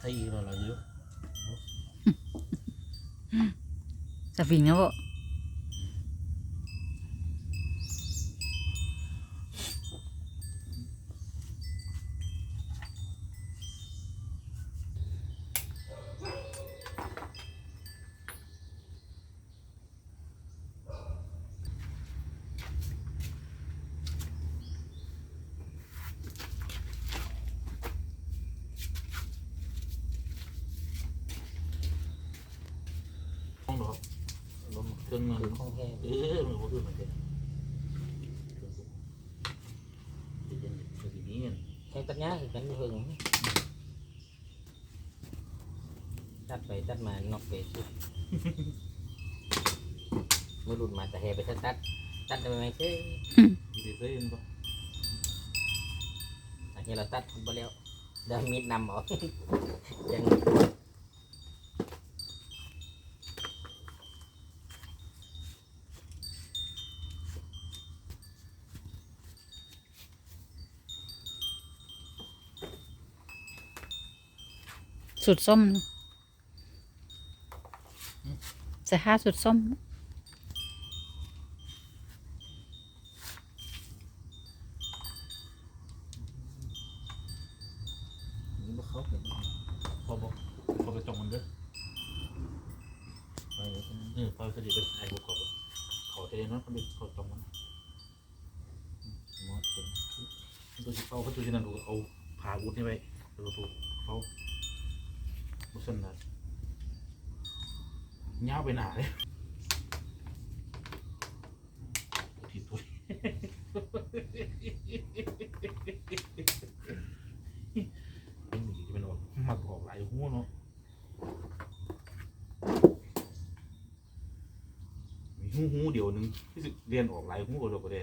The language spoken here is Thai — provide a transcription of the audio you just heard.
ไทยเราเราเยอะ สฟิงนะบ่ ห้องหรอลม เครื่องมันคือของแท้เออมันก็คือมันเด็ดเย็นๆคือทีนี้แค่ตัดหญ้าคือกันเพิ่งตัดไปตัดมานอกไปสุดมือหลุดมาแต่แห่ไปตัดตัดตัดได้ไหมเช่ดีเซ่นปะอันนี้เราตัดไปแล้วเดี๋ยวมีดนำเออกยัง สุดส้มนะใส่ห้าสุดส้ม นี่มันเขาเป็นพอบอกพอไปจองมันเด้อไปเลยเออพอสนิทเป็นไอ้บุกกอบเขาเทนั้นเขาดึกเขาจองมันหมดเป็นตัวที่เขาเขาตัวที่นั่นดูเอาผ่าวุ้นนี่ไว้ตัวตัวเขา บุษนนะเงาไปหนาเลยผิดตัวเป็นหนีเป็นออกมักออกหลายหัวเนาะมีหูหูเดียวหนึ่งที่เรียนออกหลายหูก็เลยก็ได้